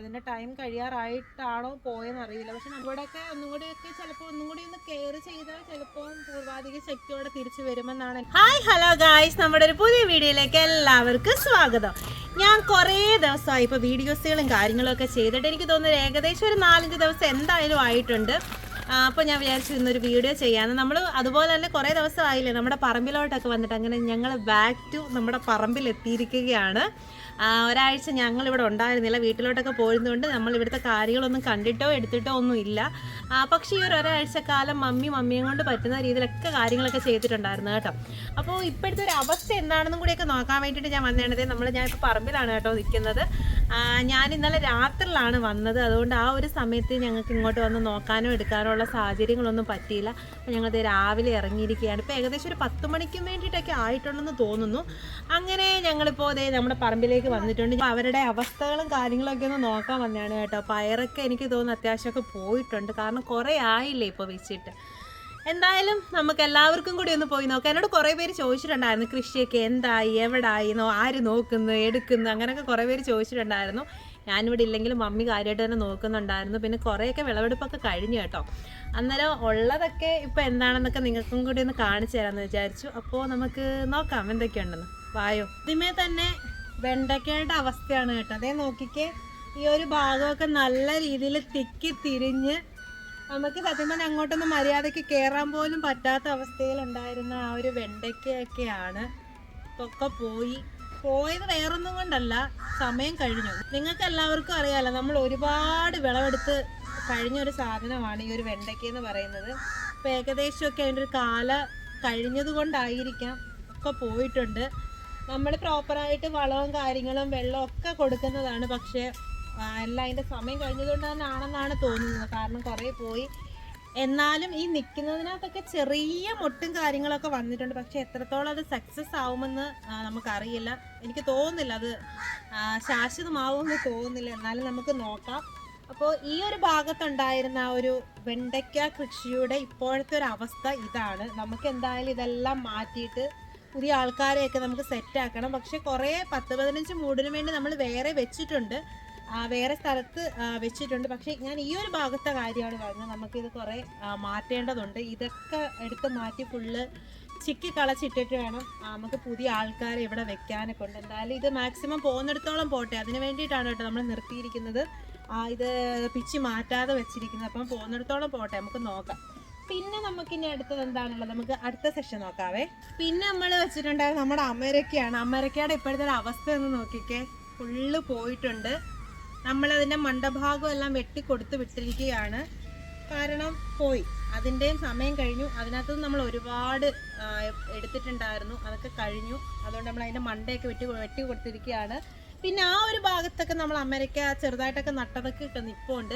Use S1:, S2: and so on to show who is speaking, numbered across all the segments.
S1: അതിന്റെ ടൈം കഴിയാറായിട്ടാണോ പോയെന്ന് അറിയില്ല പക്ഷെ നമ്മുടെയൊക്കെ ഒന്നും കൂടിയൊക്കെ ചിലപ്പോൾ ഒന്നും കൂടി ഒന്ന് കെയർ ചെയ്താൽ ചിലപ്പോൾ പൂർവാധിക ശക്തിയോടെ തിരിച്ചു വരുമെന്നാണ്. ഹായ് ഹലോ ഗായ്സ് നമ്മുടെ ഒരു പുതിയ വീഡിയോയിലേക്ക് എല്ലാവർക്കും സ്വാഗതം. ഞാൻ കുറേ ദിവസമായി ഇപ്പോൾ വീഡിയോസുകളും കാര്യങ്ങളൊക്കെ ചെയ്തിട്ട് എനിക്ക് തോന്നുന്നു ഏകദേശം ഒരു നാലഞ്ച് ദിവസം എന്തായാലും ആയിട്ടുണ്ട്. അപ്പോൾ ഞാൻ വിചാരിച്ചു ഇന്നൊരു വീഡിയോ ചെയ്യാമെന്ന് നമ്മൾ അതുപോലെ തന്നെ കുറേ ദിവസമായില്ലേ നമ്മുടെ പറമ്പിലോട്ടൊക്കെ വന്നിട്ട് അങ്ങനെ ഞങ്ങൾ ബാക്ക് ടു നമ്മുടെ പറമ്പിൽ എത്തിയിരിക്കുകയാണ് ഒരാഴ്ച ഞങ്ങൾ ഇവിടെ ഉണ്ടായിരുന്നില്ല. വീട്ടിലോട്ടൊക്കെ പോയിരുന്നുകൊണ്ട് നമ്മൾ ഇവിടുത്തെ കാര്യങ്ങളൊന്നും കണ്ടിട്ടോ എടുത്തിട്ടോ ഒന്നും ഇല്ല. പക്ഷേ ഈ ഒരു ഒരാഴ്ച കാലം മമ്മി മമ്മിയും കൊണ്ട് പറ്റുന്ന രീതിയിലൊക്കെ കാര്യങ്ങളൊക്കെ ചെയ്തിട്ടുണ്ടായിരുന്നു കേട്ടോ. അപ്പോൾ ഇപ്പോഴത്തെ ഒരു അവസ്ഥ എന്താണെന്നും കൂടിയൊക്കെ നോക്കാൻ വേണ്ടിയിട്ട് ഞാൻ വന്നേണ്ടത് നമ്മൾ ഞാൻ ഇപ്പോൾ പറമ്പിലാണ് കേട്ടോ നിൽക്കുന്നത് ഞാൻ ഇന്നലെ രാത്രിയിലാണ് വന്നത്. അതുകൊണ്ട് ആ ഒരു സമയത്ത് ഞങ്ങൾക്ക് ഇങ്ങോട്ട് വന്ന് നോക്കാനോ എടുക്കാനോ ഉള്ള സാഹചര്യങ്ങളൊന്നും പറ്റിയില്ല. അപ്പോൾ ഞങ്ങൾ രാവിലെ ഇറങ്ങിയിരിക്കുകയാണ്. ഇപ്പോൾ ഏകദേശം ഒരു പത്ത് മണിക്കും വേണ്ടിയിട്ടൊക്കെ ആയിട്ടുണ്ടെന്ന് തോന്നുന്നു. അങ്ങനെ ഞങ്ങളിപ്പോൾ ദേ നമ്മുടെ പറമ്പിലേക്ക് വന്നിട്ടുണ്ട്. അവരുടെ അവസ്ഥകളും കാര്യങ്ങളൊക്കെ ഒന്ന് നോക്കാൻ വന്നതാണ് കേട്ടോ. പയറൊക്കെ എനിക്ക് തോന്നുന്നു അത്യാവശ്യമൊക്കെ പോയിട്ടുണ്ട്. കാരണം കുറേ ആയില്ലേ ഇപ്പോൾ വെച്ചിട്ട്. എന്തായാലും നമുക്ക് എല്ലാവർക്കും കൂടി ഒന്ന് പോയി നോക്കാം. എന്നോട് കുറേ പേര് ചോദിച്ചിട്ടുണ്ടായിരുന്നു കൃഷിയൊക്കെ എന്തായി എവിടായിന്നോ ആര് നോക്കുന്നു എടുക്കുന്നു അങ്ങനെയൊക്കെ കുറേ പേര് ചോദിച്ചിട്ടുണ്ടായിരുന്നു. ഞാനിവിടെ ഇല്ലെങ്കിലും മമ്മി കാര്യമായിട്ട് തന്നെ നോക്കുന്നുണ്ടായിരുന്നു. പിന്നെ കുറേയൊക്കെ വിളവെടുപ്പൊക്കെ കഴിഞ്ഞു കേട്ടോ. അന്നേരം ഉള്ളതൊക്കെ ഇപ്പോൾ എന്താണെന്നൊക്കെ നിങ്ങൾക്കും കൂടി ഒന്ന് കാണിച്ചു തരാമെന്ന് വിചാരിച്ചു. അപ്പോൾ നമുക്ക് നോക്കാം എന്തൊക്കെയുണ്ടെന്ന്. വായോ. ഇതിമേ തന്നെ വെണ്ടയ്ക്കയുടെ അവസ്ഥയാണ് കേട്ടോ. അതേ നോക്കിക്കേ. ഈ ഒരു ഭാഗമൊക്കെ നല്ല രീതിയിൽ തിക്കി തിരിഞ്ഞ് നമുക്ക് സത്യം പറഞ്ഞാൽ അങ്ങോട്ടൊന്നും മര്യാദയ്ക്ക് കയറാൻ പോലും പറ്റാത്ത അവസ്ഥയിലുണ്ടായിരുന്ന ആ ഒരു വെണ്ടയ്ക്കയൊക്കെയാണ് ഒക്കെ പോയി. പോയത് വേറൊന്നും കൊണ്ടല്ല സമയം കഴിഞ്ഞു. നിങ്ങൾക്ക് എല്ലാവർക്കും അറിയാലോ നമ്മൾ ഒരുപാട് വിളവെടുത്ത് കഴിഞ്ഞ ഒരു സാധനമാണ് ഈ ഒരു വെണ്ടയ്ക്ക എന്ന് പറയുന്നത്. ഏകദേശം ഏകദേശമൊക്കെ അതിന്റെ ഒരു കാല കഴിഞ്ഞത് കൊണ്ടായിരിക്കാം ഒക്കെ പോയിട്ടുണ്ട്. നമ്മൾ പ്രോപ്പറായിട്ട് വളവും കാര്യങ്ങളും വെള്ളവും ഒക്കെ കൊടുക്കുന്നതാണ്. പക്ഷേ എല്ലാം അതിന്റെ സമയം കഴിഞ്ഞതുകൊണ്ട് തന്നെ ആണെന്നാണ് തോന്നുന്നത്. കാരണം കുറേ പോയി. എന്നാലും ഈ നിൽക്കുന്നതിനകത്തൊക്കെ ചെറിയ മുട്ടും കാര്യങ്ങളൊക്കെ വന്നിട്ടുണ്ട്. പക്ഷെ എത്രത്തോളം അത് സക്സസ് ആവുമെന്ന് നമുക്കറിയില്ല. എനിക്ക് തോന്നുന്നില്ല അത് ശാശ്വതമാവുമെന്ന് തോന്നുന്നില്ല. എന്നാലും നമുക്ക് നോക്കാം. അപ്പോൾ ഈ ഒരു ഭാഗത്തുണ്ടായിരുന്ന ആ ഒരു വെണ്ടയ്ക്ക കൃഷിയുടെ ഇപ്പോഴത്തെ ഒരു അവസ്ഥ ഇതാണ്. നമുക്ക് എന്തായാലും ഇതെല്ലാം മാറ്റിയിട്ട് പുതിയ ആൾക്കാരെയൊക്കെ നമുക്ക് സെറ്റാക്കണം പക്ഷെ കുറേ പത്ത് പതിനഞ്ച് മൂടിന് വേണ്ടി നമ്മൾ വേറെ വെച്ചിട്ടുണ്ട്. വേറെ സ്ഥലത്ത് വെച്ചിട്ടുണ്ട്. പക്ഷേ ഞാൻ ഈ ഒരു ഭാഗത്തെ കാര്യമാണ് പറഞ്ഞത്. നമുക്കിത് കുറേ മാറ്റേണ്ടതുണ്ട്. ഇതൊക്കെ എടുത്ത് മാറ്റി ഫുള്ള് ചിക്കി കളച്ചിട്ടിട്ട് വേണം നമുക്ക് പുതിയ ആൾക്കാരെ ഇവിടെ വെക്കാനൊക്കെ ഉണ്ട്. എന്തായാലും ഇത് മാക്സിമം പോകുന്നിടത്തോളം പോട്ടെ. അതിന് വേണ്ടിയിട്ടാണ് കേട്ടോ നമ്മൾ നിർത്തിയിരിക്കുന്നത്. ഇത് പിച്ച് മാറ്റാതെ വെച്ചിരിക്കുന്നത്. അപ്പം പോകുന്നിടത്തോളം പോട്ടെ നമുക്ക് നോക്കാം. പിന്നെ നമുക്ക് ഇനി അടുത്തത് എന്താണുള്ളത്? നമുക്ക് അടുത്ത സെഷൻ നോക്കാവേ. പിന്നെ നമ്മൾ വെച്ചിട്ടുണ്ടായത് നമ്മുടെ അമരക്കയാണ്. അമരക്കയുടെ ഇപ്പോഴത്തെ ഒരു അവസ്ഥ ഒന്ന് നോക്കിക്കേ. ഫുള്ള് പോയിട്ടുണ്ട്. നമ്മളതിന്റെ മണ്ടഭാഗം എല്ലാം വെട്ടിക്കൊടുത്ത് വിട്ടിരിക്കുകയാണ്. കാരണം പോയി. അതിന്റെയും സമയം കഴിഞ്ഞു. അതിനകത്ത് നമ്മൾ ഒരുപാട് എടുത്തിട്ടുണ്ടായിരുന്നു. അതൊക്കെ കഴിഞ്ഞു. അതുകൊണ്ട് നമ്മൾ അതിന്റെ മണ്ടയൊക്കെ വെട്ടി വെട്ടി കൊടുത്തിരിക്കുകയാണ്. പിന്നെ ആ ഒരു ഭാഗത്തൊക്കെ നമ്മൾ അമേരിക്ക ചെറുതായിട്ടൊക്കെ നട്ടതൊക്കെ ഇട്ട് നിൽപ്പുണ്ട്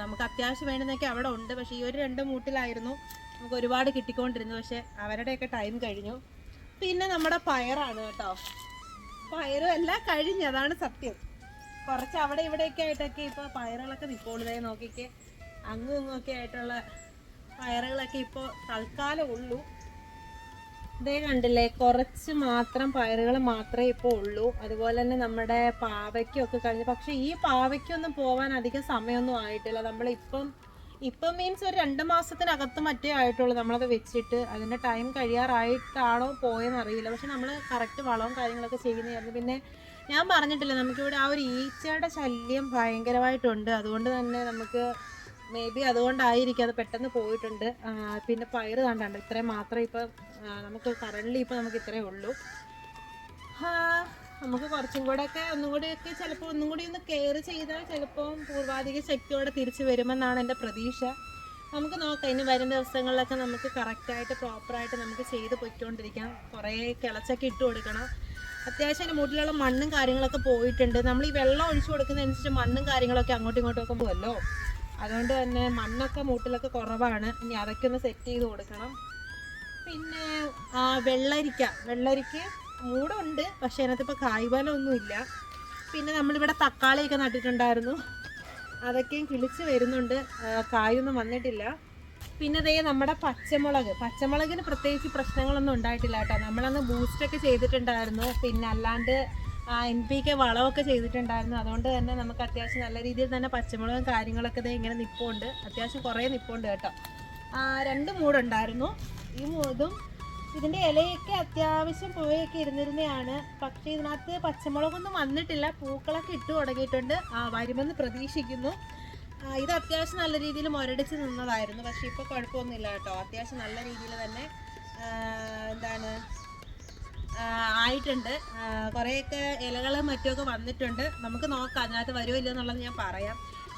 S1: നമുക്ക് അത്യാവശ്യം വേണ്ടുന്നൊക്കെ അവിടെ ഉണ്ട്. പക്ഷേ ഈ ഒരു രണ്ട് മൂട്ടിലായിരുന്നു നമുക്ക് ഒരുപാട് കിട്ടിക്കൊണ്ടിരുന്നു പക്ഷേ അവരുടെയൊക്കെ ടൈം കഴിഞ്ഞു. പിന്നെ നമ്മുടെ പയറാണ് കേട്ടോ. പയറും എല്ലാം കഴിഞ്ഞു. അതാണ് സത്യം. കുറച്ച് അവിടെ ഇവിടെയൊക്കെ ആയിട്ടൊക്കെ ഇപ്പോൾ പയറുകളൊക്കെ നിൽക്കുള്ളൂ നോക്കിക്കേ. അങ്ങും ഇങ്ങും ഒക്കെ ആയിട്ടുള്ള പയറുകളൊക്കെ ഇപ്പോൾ തൽക്കാലം ഉള്ളൂ. ഇതേ കണ്ടില്ലേ കുറച്ച് മാത്രം പയറുകൾ മാത്രമേ ഇപ്പോൾ ഉള്ളൂ. അതുപോലെ തന്നെ നമ്മുടെ പാവയ്ക്കൊക്കെ കഴിഞ്ഞു പക്ഷെ ഈ പാവയ്ക്കൊന്നും പോവാൻ അധികം സമയമൊന്നും ആയിട്ടില്ല. നമ്മളിപ്പം ഇപ്പം മീൻസ് ഒരു രണ്ട് മാസത്തിനകത്ത് മറ്റേ ആയിട്ടുള്ളൂ നമ്മളത് വെച്ചിട്ട്. അതിന്റെ ടൈം കഴിയാറായിട്ടാണോ പോയെന്ന് അറിയില്ല പക്ഷെ നമ്മൾ കറക്റ്റ് വളവും കാര്യങ്ങളൊക്കെ ചെയ്യുന്നതായിരുന്നു. പിന്നെ ഞാൻ പറഞ്ഞിട്ടില്ല നമുക്കിവിടെ ആ ഒരു ഈച്ചയുടെ ശല്യം ഭയങ്കരമായിട്ടുണ്ട്. അതുകൊണ്ട് തന്നെ നമുക്ക് മേ ബി അതുകൊണ്ടായിരിക്കും അത് പെട്ടെന്ന് പോയിട്ടുണ്ട്. പിന്നെ പയറ് കണ്ടാണ്ട് ഇത്രയും മാത്രം ഇപ്പം നമുക്ക് കറണ്ട്ലി ഇപ്പം നമുക്ക് ഇത്രയേ ഉള്ളൂ. നമുക്ക് കുറച്ചും കൂടെ ഒക്കെ ഒന്നും കൂടി ഒക്കെ ചിലപ്പോൾ ഒന്നും കൂടി ഒന്ന് കെയർ ചെയ്താൽ ചിലപ്പോൾ പൂർവാധിക ശക്തിയോടെ തിരിച്ചു വരുമെന്നാണ് എന്റെ പ്രതീക്ഷ. നമുക്ക് നോക്കാം. ഇനി വരും ദിവസങ്ങളിലൊക്കെ നമുക്ക് കറക്റ്റായിട്ട് പ്രോപ്പറായിട്ട് നമുക്ക് ചെയ്ത് പൊയ്ക്കൊണ്ടിരിക്കാം കുറേ കിളച്ചൊക്കെ ഇട്ട് കൊടുക്കണം. അത്യാവശ്യം അതിന്റെ മുട്ടിലുള്ള മണ്ണും കാര്യങ്ങളൊക്കെ പോയിട്ടുണ്ട്. നമ്മൾ ഈ വെള്ളം ഒഴിച്ചു കൊടുക്കുന്നതനുസരിച്ച് മണ്ണും കാര്യങ്ങളൊക്കെ അങ്ങോട്ടും ഇങ്ങോട്ടും ഒക്കെ പോകുമല്ലോ അതുകൊണ്ട് തന്നെ മണ്ണൊക്കെ മൂട്ടിലൊക്കെ കുറവാണ്. ഇനി അതൊക്കെ ഒന്ന് സെറ്റ് ചെയ്ത് കൊടുക്കണം. പിന്നെ ആ, വെള്ളരിക്ക. വെള്ളരിക്ക മൂടുണ്ട്. പക്ഷേ അതിനകത്ത് ഇപ്പോൾ കായ്ഫലമൊന്നുമില്ല പിന്നെ നമ്മളിവിടെ തക്കാളിയൊക്കെ നട്ടിട്ടുണ്ടായിരുന്നു. അതൊക്കെയും കിളിച്ച് വരുന്നുണ്ട്. കായൊന്നും വന്നിട്ടില്ല. പിന്നെ ദേ നമ്മുടെ പച്ചമുളക്. പച്ചമുളകിന് പ്രത്യേകിച്ച് പ്രശ്നങ്ങളൊന്നും ഉണ്ടായിട്ടില്ല കേട്ടോ. നമ്മളന്ന് ബൂസ്റ്റൊക്കെ ചെയ്തിട്ടുണ്ടായിരുന്നു. പിന്നെ അല്ലാണ്ട് എൻ പി കെ വളമൊക്കെ ചെയ്തിട്ടുണ്ടായിരുന്നു. അതുകൊണ്ട് തന്നെ നമുക്ക് അത്യാവശ്യം നല്ല രീതിയിൽ തന്നെ പച്ചമുളകും കാര്യങ്ങളൊക്കെ ദേ ഇങ്ങനെ നിപ്പുണ്ട്. അത്യാവശ്യം കുറേ നിപ്പുണ്ട് കേട്ടോ. രണ്ട് മൂടുണ്ടായിരുന്നു. ഈ മൂടും ഇതിന്റെ ഇലയൊക്കെ അത്യാവശ്യം പൂവയൊക്കെ ഇരുന്നിരുന്നതാണ് പക്ഷേ ഇതിനകത്ത് പച്ചമുളകൊന്നും വന്നിട്ടില്ല. പൂക്കളൊക്കെ ഇട്ട് തുടങ്ങിയിട്ടുണ്ട്. വരുമെന്ന് പ്രതീക്ഷിക്കുന്നു. ഇത് അത്യാവശ്യം നല്ല രീതിയിൽ മുരടിച്ച് നിന്നതായിരുന്നു. പക്ഷേ ഇപ്പോൾ കുഴപ്പമൊന്നുമില്ല കേട്ടോ. അത്യാവശ്യം നല്ല രീതിയിൽ തന്നെ എന്താണ് ആയിട്ടുണ്ട്. കുറേയൊക്കെ ഇലകളും മറ്റുമൊക്കെ വന്നിട്ടുണ്ട്. നമുക്ക് നോക്കാം. അതിനകത്ത് വരുമോ എന്നുള്ളത് ഞാൻ പറയാം.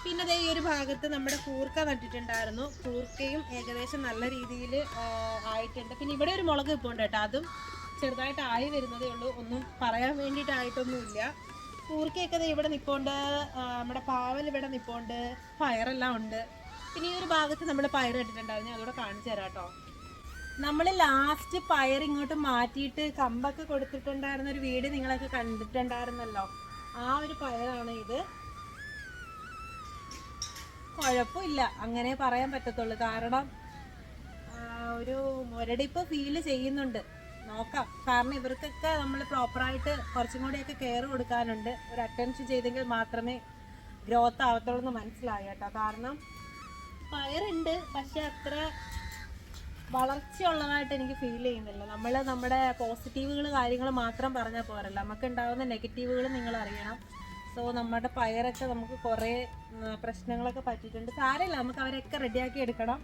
S1: പിന്നെ അതേ ഈ ഒരു ഭാഗത്ത് നമ്മുടെ കൂർക്ക നട്ടിട്ടുണ്ടായിരുന്നു. കൂർക്കയും ഏകദേശം നല്ല രീതിയിൽ ആയിട്ടുണ്ട്. പിന്നെ ഇവിടെ ഒരു മുളക് ഇപ്പോൾ ഉണ്ട് കേട്ടോ. അതും ചെറുതായിട്ട് ആയി വരുന്നതേ ഉള്ളൂ. ഒന്നും പറയാൻ വേണ്ടിയിട്ടായിട്ടൊന്നുമില്ല. കൂർക്കയൊക്കെ ഇവിടെ നിൽപ്പുണ്ട് നമ്മുടെ പാവൽ ഇവിടെ നിൽപ്പുണ്ട് പയറെല്ലാം ഉണ്ട്. പിന്നെ ഈ ഒരു ഭാഗത്ത് നമ്മൾ പയർ ഇട്ടിട്ടുണ്ടായിരുന്നു. അതുകൂടെ കാണിച്ചു തരാം കേട്ടോ. നമ്മൾ ലാസ്റ്റ് പയർ ഇങ്ങോട്ട് മാറ്റിയിട്ട് കമ്പൊക്കെ കൊടുത്തിട്ടുണ്ടായിരുന്ന ഒരു വീട് നിങ്ങളൊക്കെ കണ്ടിട്ടുണ്ടായിരുന്നല്ലോ. ആ ഒരു പയറാണ് ഇത്. കുഴപ്പമില്ല. അങ്ങനെ പറയാൻ പറ്റത്തുള്ളൂ. കാരണം ഒരു മുരടിപ്പ് ഫീൽ ചെയ്യുന്നുണ്ട്. നോക്കാം. കാരണം ഇവർക്കൊക്കെ നമ്മൾ പ്രോപ്പറായിട്ട് കുറച്ചും കൂടിയൊക്കെ കെയർ കൊടുക്കാനുണ്ട്. ഒരു അറ്റൻഷൻ ചെയ്തെങ്കിൽ മാത്രമേ ഗ്രോത്ത് ആവത്തുള്ളൂ എന്ന് മനസ്സിലായി കേട്ടോ. കാരണം പയറുണ്ട്. പക്ഷെ അത്ര വളർച്ചയുള്ളതായിട്ട് എനിക്ക് ഫീൽ ചെയ്യുന്നില്ല. നമ്മൾ നമ്മുടെ പോസിറ്റീവുകൾ കാര്യങ്ങൾ മാത്രം പറഞ്ഞാൽ പോരല്ല. നമുക്ക് ഉണ്ടാകുന്ന നെഗറ്റീവുകൾ നിങ്ങൾ അറിയണം. സോ നമ്മുടെ പയറൊക്കെ നമുക്ക് കുറേ പ്രശ്നങ്ങളൊക്കെ പറ്റിയിട്ടുണ്ട്. സാരമില്ല നമുക്ക് അവരൊക്കെ റെഡിയാക്കി എടുക്കണം.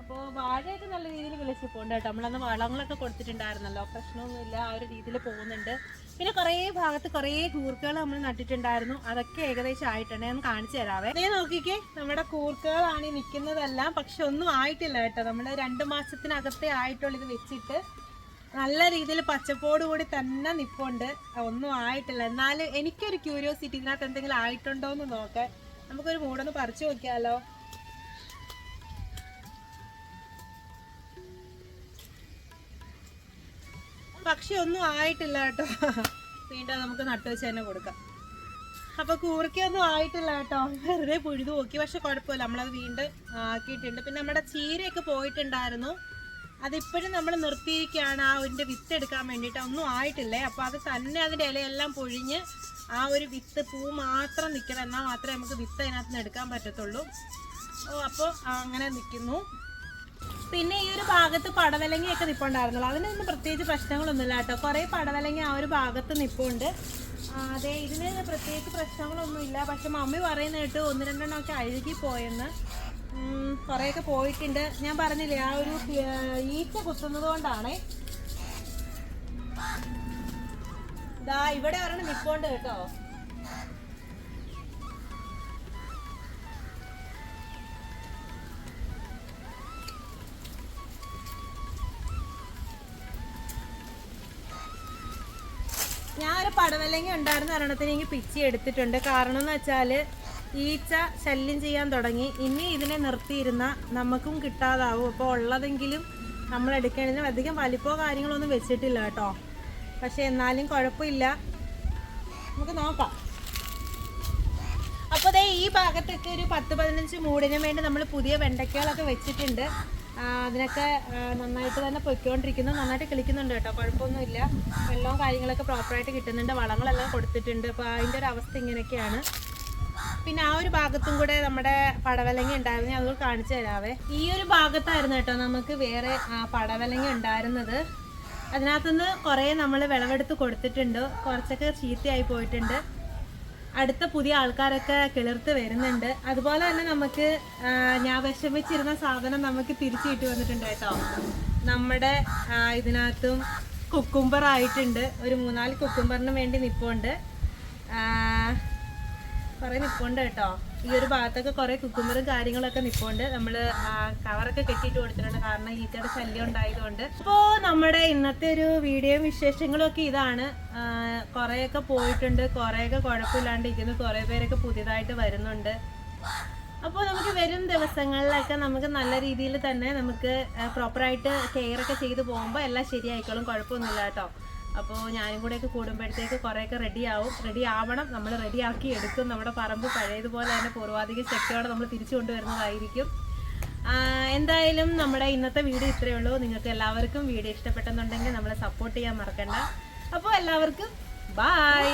S1: അപ്പോൾ വാഴയൊക്കെ നല്ല രീതിയിൽ വിളിച്ച് പോകുന്നുണ്ട് കേട്ടോ. നമ്മളന്ന് വളങ്ങളൊക്കെ കൊടുത്തിട്ടുണ്ടായിരുന്നല്ലോ. പ്രശ്നമൊന്നുമില്ല ആ ഒരു രീതിയിൽ പോകുന്നുണ്ട്. പിന്നെ കുറേ ഭാഗത്ത് കുറേ കൂർക്കകൾ നമ്മൾ നട്ടിട്ടുണ്ടായിരുന്നു. അതൊക്കെ ഏകദേശം ആയിട്ടുണ്ട്. ഞാൻ കാണിച്ചു തരാവേ. നീ നോക്കിക്കേ. നമ്മുടെ കൂർക്കകളാണ് നിൽക്കുന്നതെല്ലാം പക്ഷെ ഒന്നും ആയിട്ടില്ല കേട്ടോ. നമ്മൾ രണ്ട് മാസത്തിനകത്തേ ആയിട്ടുള്ളൂ ഇത് വെച്ചിട്ട്. നല്ല രീതിയിൽ പച്ചപ്പോട് കൂടി തന്നെ നിപ്പുണ്ട്. ഒന്നും ആയിട്ടില്ല. എന്നാലും എനിക്കൊരു ക്യൂരിയോസിറ്റി ഇതിനകത്ത് എന്തെങ്കിലും ആയിട്ടുണ്ടോ എന്ന് നോക്കാൻ നമുക്കൊരു മൂടൊന്ന് പറിച്ചു നോക്കിയാലോ? പക്ഷെ ഒന്നും ആയിട്ടില്ല കേട്ടോ. വീണ്ടും നമുക്ക് നട്ടുവെച്ച് തന്നെ കൊടുക്കാം. അപ്പൊ കൂർക്കയൊന്നും ആയിട്ടില്ല കേട്ടോ. വെറുതെ പുഴുതു നോക്കി. പക്ഷെ കുഴപ്പമില്ല. നമ്മളത് വീണ്ടും ആക്കിയിട്ടുണ്ട്. പിന്നെ നമ്മുടെ ചീരയൊക്കെ പോയിട്ടുണ്ടായിരുന്നു. അതിപ്പോഴും നമ്മൾ നിർത്തിയിരിക്കുകയാണ്. ആ ഒരു വിത്ത് എടുക്കാൻ വേണ്ടിയിട്ട് ഒന്നും ആയിട്ടില്ലേ? അപ്പോൾ അത് തന്നെ അതിന്റെ ഇലയെല്ലാം പൊഴിഞ്ഞ് ആ ഒരു വിത്ത് പൂ മാത്രം നിൽക്കണം. എന്നാൽ മാത്രമേ നമുക്ക് വിത്ത് അതിനകത്ത് നിന്ന് എടുക്കാൻ പറ്റത്തുള്ളൂ. ഓ അപ്പോൾ അങ്ങനെ നിൽക്കുന്നു. പിന്നെ ഈ ഒരു ഭാഗത്ത് പടവലങ്ങയൊക്കെ നിപ്പുണ്ടായിരുന്നല്ലോ. അതിനൊന്നും പ്രത്യേകിച്ച് പ്രശ്നങ്ങളൊന്നുമില്ല കേട്ടോ. കുറേ പടവലങ്ങി ആ ഒരു ഭാഗത്ത് നിപ്പുണ്ട്. അതെ ഇതിന് പ്രത്യേകിച്ച് പ്രശ്നങ്ങളൊന്നുമില്ല. പക്ഷെ മമ്മി പറയുന്ന കേട്ട് ഒന്ന് രണ്ടെണ്ണമൊക്കെ അഴുകി പോയെന്ന് കുറേയൊക്കെ പോയിട്ടുണ്ട്. ഞാൻ പറഞ്ഞില്ലേ ആ ഒരു ഈച്ച കുത്തുന്നത് കൊണ്ടാണേ ദാ ഇവിടെ ഒരെണ്ണം നിപ്പുണ്ട് കേട്ടോ. ഞാൻ ഒരു പടവലങ്ങ ഉണ്ടായിരുന്ന ഒരെണ്ണത്തിന് എനിക്ക് പിച്ചി എടുത്തിട്ടുണ്ട്. കാരണം എന്ന് വെച്ചാൽ ഈച്ച ശല്യം ചെയ്യാൻ തുടങ്ങി. ഇനി ഇതിനെ നിർത്തിയിരുന്ന നമുക്കും കിട്ടാതാവും. അപ്പോൾ ഉള്ളതെങ്കിലും നമ്മൾ എടുക്കേണ്ടതിന് അധികം വലിപ്പമോ കാര്യങ്ങളൊന്നും വെച്ചിട്ടില്ല കേട്ടോ. പക്ഷെ എന്നാലും കുഴപ്പമില്ല. നമുക്ക് നോക്കാം. അപ്പോൾ ദേ ഈ ഭാഗത്തൊക്കെ ഒരു പത്ത് പതിനഞ്ച് മൂടിന് വേണ്ടി നമ്മൾ പുതിയ വെണ്ടയ്ക്കകളൊക്കെ വെച്ചിട്ടുണ്ട്. അതിനൊക്കെ നന്നായിട്ട് തന്നെ പൊയ്ക്കൊണ്ടിരിക്കുന്നു. നന്നായിട്ട് കിളിക്കുന്നുണ്ട് കേട്ടോ. കുഴപ്പമൊന്നുമില്ല. വെള്ളവും കാര്യങ്ങളൊക്കെ പ്രോപ്പറായിട്ട് കിട്ടുന്നുണ്ട്. വളങ്ങളെല്ലാം കൊടുത്തിട്ടുണ്ട്. അപ്പോൾ അതിന്റെ ഒരു അവസ്ഥ ഇങ്ങനെയൊക്കെയാണ്. പിന്നെ ആ ഒരു ഭാഗത്തും കൂടെ നമ്മുടെ പടവലങ്ങ ഉണ്ടായിരുന്നു. ഞാൻ അതുകൊണ്ട് കാണിച്ചു തരാവേ. ഈ ഒരു ഭാഗത്തായിരുന്നു കേട്ടോ നമുക്ക് വേറെ ആ, പടവലങ്ങ ഉണ്ടായിരുന്നത്. അതിനകത്തുനിന്ന് കുറേ നമ്മൾ വിളവെടുത്ത് കൊടുത്തിട്ടുണ്ട്. കുറച്ചൊക്കെ ചീത്തയായി പോയിട്ടുണ്ട്. അടുത്ത പുതിയ ആൾക്കാരൊക്കെ കിളിർത്ത് വരുന്നുണ്ട്. അതുപോലെ തന്നെ നമുക്ക് ഞാൻ വിഷമിച്ചിരുന്ന സാധനം നമുക്ക് തിരിച്ചു കിട്ടി വന്നിട്ടുണ്ട് കേട്ടോ. നമ്മുടെ ഇതിനകത്തും കുക്കുംബർ ആയിട്ടുണ്ട് ഒരു മൂന്നാൽ കുക്കുംബറിന് വേണ്ടി നിൽപ്പുണ്ട് കുറേ നിപ്പുണ്ട് കേട്ടോ. ഈ ഒരു ഭാഗത്തൊക്കെ കുറെ കുക്കുമ്പറും കാര്യങ്ങളൊക്കെ നിപ്പുണ്ട്. നമ്മൾ കവറൊക്കെ കെട്ടിട്ട് കൊടുത്തിട്ടുണ്ട്. കാരണം ഈച്ചയുടെ ശല്യം ഉണ്ടായതുകൊണ്ട്. അപ്പോ നമ്മുടെ ഇന്നത്തെ ഒരു വീഡിയോയും വിശേഷങ്ങളും ഒക്കെ ഇതാണ് കുറേയൊക്കെ പോയിട്ടുണ്ട്. കുറേയൊക്കെ കുഴപ്പമില്ലാണ്ടിരിക്കുന്നു. കുറേ പേരൊക്കെ പുതിയതായിട്ട് വരുന്നുണ്ട്. അപ്പോൾ നമുക്ക് വരും ദിവസങ്ങളിലൊക്കെ നമുക്ക് നല്ല രീതിയിൽ തന്നെ നമുക്ക് പ്രോപ്പറായിട്ട് കെയർ ഒക്കെ ചെയ്ത് പോകുമ്പോൾ എല്ലാം ശരിയായിക്കോളും. കുഴപ്പമൊന്നുമില്ല കേട്ടോ. അപ്പോൾ ഞാനും കൂടെയൊക്കെ കൂടുമ്പോഴത്തേക്ക് കുറേയൊക്കെ റെഡി ആവും. റെഡി ആവണം. നമ്മൾ റെഡിയാക്കി എടുക്കും. നമ്മുടെ പറമ്പ് പഴയതുപോലെ തന്നെ പൂർവാധിക ശക്തിയോടെ നമ്മൾ തിരിച്ചു കൊണ്ടുവരുന്നതായിരിക്കും. എന്തായാലും നമ്മുടെ ഇന്നത്തെ വീഡിയോ ഇത്രയേ ഉള്ളൂ. നിങ്ങൾക്ക് എല്ലാവർക്കും വീഡിയോ ഇഷ്ടപ്പെട്ടെന്നുണ്ടെങ്കിൽ നമ്മളെ സപ്പോർട്ട് ചെയ്യാൻ മറക്കണ്ട. അപ്പോൾ എല്ലാവർക്കും ബൈ